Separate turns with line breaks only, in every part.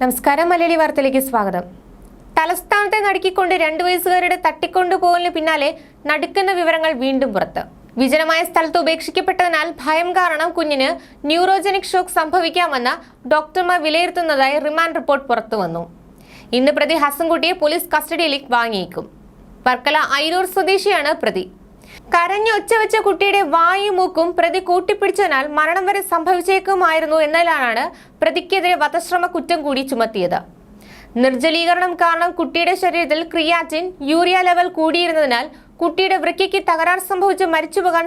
നമസ്കാരം മലയാളി വാർത്തയിലേക്ക് സ്വാഗതം. തലസ്ഥാനത്തെ നടുക്കിക്കൊണ്ട് രണ്ടു വയസ്സുകാരുടെ തട്ടിക്കൊണ്ടുപോകലിന് പിന്നാലെ നടുക്കുന്ന വിവരങ്ങൾ വീണ്ടും പുറത്ത്. വിജനമായ സ്ഥലത്ത് ഉപേക്ഷിക്കപ്പെട്ടതിനാൽ ഭയം കാരണം കുഞ്ഞിന് ന്യൂറോജനിക് ഷോക്ക് സംഭവിക്കാമെന്ന് ഡോക്ടർമാർ വിലയിരുത്തുന്നതായി റിമാൻഡ് റിപ്പോർട്ട് പുറത്തുവന്നു ഇന്ന് പ്രതി ഹസൻകുട്ടിയെ പോലീസ് കസ്റ്റഡിയിലേക്ക് വാങ്ങിയേക്കും. വർക്കല ഐരൂർ സ്വദേശിയാണ് പ്രതി. കരഞ്ഞൊച്ച വെച്ച കുട്ടിയുടെ വായും മൂക്കും പ്രതി കൂട്ടിപ്പിടിച്ചതിനാൽ മരണം വരെ സംഭവിച്ചേക്കുമായിരുന്നു എന്നതിലാണ് പ്രതിക്കെതിരെ വധശ്രമ കുറ്റം കൂടി ചുമത്തിയത്. നിർജലീകരണം കാരണം കുട്ടിയുടെ ശരീരത്തിൽ ക്രിയാറ്റിൻ യൂറിയ ലെവൽ കൂടിയിരുന്നതിനാൽ കുട്ടിയുടെ വൃക്കയ്ക്ക് തകരാർ സംഭവിച്ച് മരിച്ചുപോകാൻ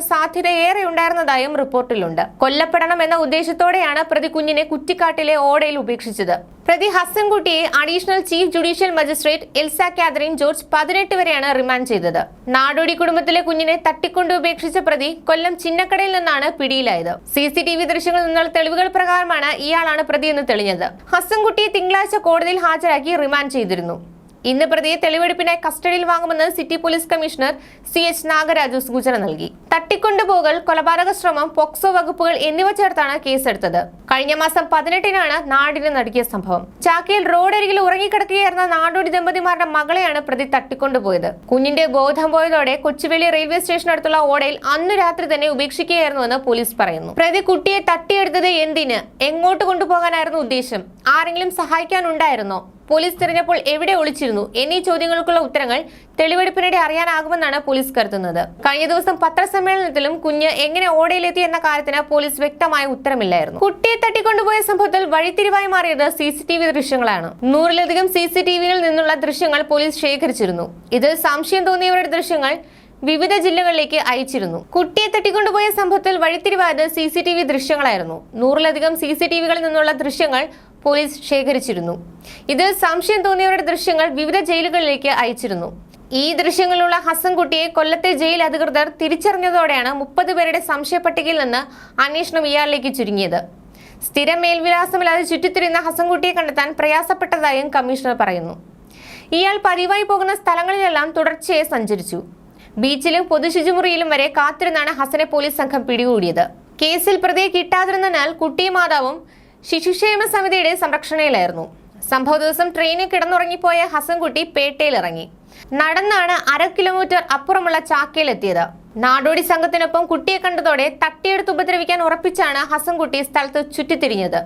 ഏറെ ഉണ്ടായിരുന്നതായും റിപ്പോർട്ടിലുണ്ട്. കൊല്ലപ്പെടണം എന്ന ഉദ്ദേശത്തോടെയാണ് പ്രതി കുഞ്ഞിനെ കുറ്റിക്കാട്ടിലെ ഓടയിൽ ഉപേക്ഷിച്ചത്. പ്രതി ഹസൻകുട്ടിയെ additional chief judicial magistrate Elsa Catherine George പതിനെട്ട് വരെയാണ് റിമാൻഡ് ചെയ്തത്. നാടോടി കുടുംബത്തിലെ കുഞ്ഞിനെ തട്ടിക്കൊണ്ട് ഉപേക്ഷിച്ച പ്രതി കൊല്ലം ചിന്നക്കടയിൽ നിന്നാണ് പിടിയിലായത്. സി സി ടി വി ദൃശ്യങ്ങളിൽ നിന്നുള്ള തെളിവുകൾ പ്രകാരമാണ് ഇയാളാണ് പ്രതിയെന്ന് തെളിഞ്ഞത്. ഹസൻകുട്ടിയെ തിങ്കളാഴ്ച കോടതിയിൽ ഹാജരാക്കി റിമാൻഡ് ചെയ്തിരുന്നു. ഇന്ന് പ്രതിയെ തെളിവെടുപ്പിനായി കസ്റ്റഡിയിൽ വാങ്ങുമെന്ന് city police commissioner C H Nagaraju സൂചന നൽകി. തട്ടിക്കൊണ്ടുപോകൽ കൊലപാതക ശ്രമം പോക്സോ വകുപ്പുകൾ എന്നിവ ചേർത്താണ് കേസെടുത്തത്. കഴിഞ്ഞ മാസം പതിനെട്ടിനാണ് നാടിന് നടുക്കിയ സംഭവം. ചാക്കയിൽ റോഡരികിൽ ഉറങ്ങിക്കിടക്കുകയായിരുന്ന നാടോടി ദമ്പതിമാരുടെ മകളെയാണ് പ്രതി തട്ടിക്കൊണ്ടുപോയത്. കുഞ്ഞിന്റെ ബോധം പോയതോടെ കൊച്ചുവേളി റെയിൽവേ സ്റ്റേഷനടുത്തുള്ള ഓടയിൽ അന്നു രാത്രി തന്നെ ഉപേക്ഷിക്കുകയായിരുന്നുവെന്ന് പോലീസ് പറയുന്നു. പ്രതി കുട്ടിയെ തട്ടിയെടുത്തത് എന്തിന്? എങ്ങോട്ട് കൊണ്ടുപോകാനായിരുന്നു ഉദ്ദേശം? ആരെങ്കിലും സഹായിക്കാനുണ്ടായിരുന്നോ? പോലീസ് തിരഞ്ഞപ്പോൾ എവിടെ ഒളിച്ചിരുന്നു? എന്നീ ചോദ്യങ്ങൾക്കുള്ള ഉത്തരങ്ങൾ തെളിവെടുപ്പിനിടെ അറിയാനാകുമെന്നാണ് പോലീസ് കരുതുന്നത്. കഴിഞ്ഞ ദിവസം പത്രസമ്മേളനത്തിലും കുഞ്ഞ് എങ്ങനെ ഓടയിലെത്തി എന്ന കാര്യത്തിന് പോലീസ് വ്യക്തമായ ഉത്തരമില്ലായിരുന്നു. കുട്ടിയെ തട്ടിക്കൊണ്ടുപോയ സംഭവത്തിൽ വഴിത്തിരിവായി മാറിയത് സി സി ടി വി ദൃശ്യങ്ങളാണ്. നൂറിലധികം സി സി ടി വിയിൽ നിന്നുള്ള ദൃശ്യങ്ങൾ പോലീസ് ശേഖരിച്ചിരുന്നു. ഇതിൽ സംശയം തോന്നിയവരുടെ ദൃശ്യങ്ങൾ വിവിധ ജില്ലകളിലേക്ക് അയച്ചിരുന്നു. കുട്ടിയെ തട്ടിക്കൊണ്ടുപോയ സംഭവത്തിൽ വഴിത്തിരിവായത് സി സി ടി വി ദൃശ്യങ്ങളായിരുന്നു. നൂറിലധികം സി സി ടി വികളിൽ നിന്നുള്ള ദൃശ്യങ്ങൾ പോലീസ് ശേഖരിച്ചിരുന്നു. ഇത് സംശയം തോന്നിയവരുടെ ദൃശ്യങ്ങൾ വിവിധ ജയിലുകളിലേക്ക് അയച്ചിരുന്നു. ഈ ദൃശ്യങ്ങളിലുള്ള ഹസൻകുട്ടിയെ കൊല്ലത്തെ ജയിൽ അധികൃതർ തിരിച്ചറിഞ്ഞതോടെയാണ് മുപ്പത് പേരുടെ സംശയ പട്ടികയിൽ നിന്ന് അന്വേഷണം ഇയാളിലേക്ക് ചുരുങ്ങിയത്. സ്ഥിരം മേൽവിലാസമില്ലാതെ ചുറ്റിത്തിരിയുന്ന ഹസൻകുട്ടിയെ കണ്ടെത്താൻ പ്രയാസപ്പെട്ടതായും കമ്മീഷണർ പറയുന്നു. ഇയാൾ പതിവായി പോകുന്ന സ്ഥലങ്ങളിലെല്ലാം തുടർച്ചയായി സഞ്ചരിച്ചു. ബീച്ചിലും പൊതുശുചിമുറിയിലും വരെ കാത്തിരുന്നാണ് ഹസനെ പോലീസ് സംഘം പിടികൂടിയത്. കേസിൽ പ്രതിയെ കിട്ടാതിരുന്നതിനാൽ കുട്ടിയും മാതാവും ശിശുക്ഷേമ സമിതിയുടെ സംരക്ഷണയിലായിരുന്നു. സംഭവ ദിവസം ട്രെയിനിൽ കിടന്നുറങ്ങിപ്പോയ ഹസൻകുട്ടി പേട്ടയിൽ ഇറങ്ങി നടന്നാണ് അര കിലോമീറ്റർ അപ്പുറമുള്ള ചാക്കയിലെത്തിയത്. നാടോടി സംഘത്തിനൊപ്പം കുട്ടിയെ കണ്ടതോടെ തട്ടിയെടുത്ത് ഉപദ്രവിക്കാൻ ഉറപ്പിച്ചാണ് ഹസൻകുട്ടി സ്ഥലത്ത് ചുറ്റിത്തിരിഞ്ഞത്.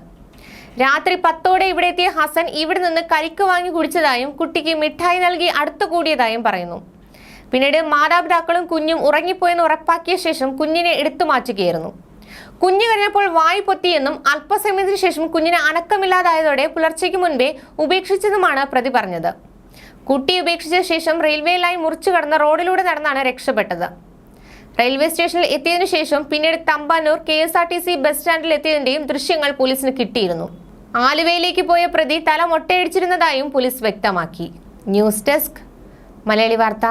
രാത്രി പത്തോടെ ഇവിടെ എത്തിയ ഹസൻ ഇവിടെ നിന്ന് കരിക്ക് വാങ്ങി കുടിച്ചതായും കുട്ടിക്ക് മിഠായി നൽകി അടുത്തു കൂടിയതായും പറയുന്നു. പിന്നീട് മാതാപിതാക്കളും കുഞ്ഞും ഉറങ്ങിപ്പോയെന്ന് ഉറപ്പാക്കിയ ശേഷം കുഞ്ഞിനെ എടുത്തു മാറ്റുകയായിരുന്നു. കുഞ്ഞു കഴിഞ്ഞപ്പോൾ വായു പൊത്തിയെന്നും അല്പസമയത്തിന് ശേഷം കുഞ്ഞിന് അനക്കമില്ലാതായതോടെ പുലർച്ചയ്ക്ക് മുൻപേ ഉപേക്ഷിച്ചതുമാണ് പ്രതി പറഞ്ഞത്. കുട്ടി ഉപേക്ഷിച്ച ശേഷം റെയിൽവേ ലൈൻ മുറിച്ചു കടന്ന റോഡിലൂടെ നടന്നാണ് രക്ഷപ്പെട്ടത്. റെയിൽവേ സ്റ്റേഷനിൽ എത്തിയതിനു ശേഷം പിന്നീട് Thampanoor K S R T C bus സ്റ്റാൻഡിൽ എത്തിയതിന്റെയും ദൃശ്യങ്ങൾ പോലീസിന് കിട്ടിയിരുന്നു. ആലുവയിലേക്ക് പോയ പ്രതി തല മൊട്ടയടിച്ചിരുന്നതായും പോലീസ് വ്യക്തമാക്കി. ന്യൂസ് ഡെസ്ക് മലയാളി വാർത്ത.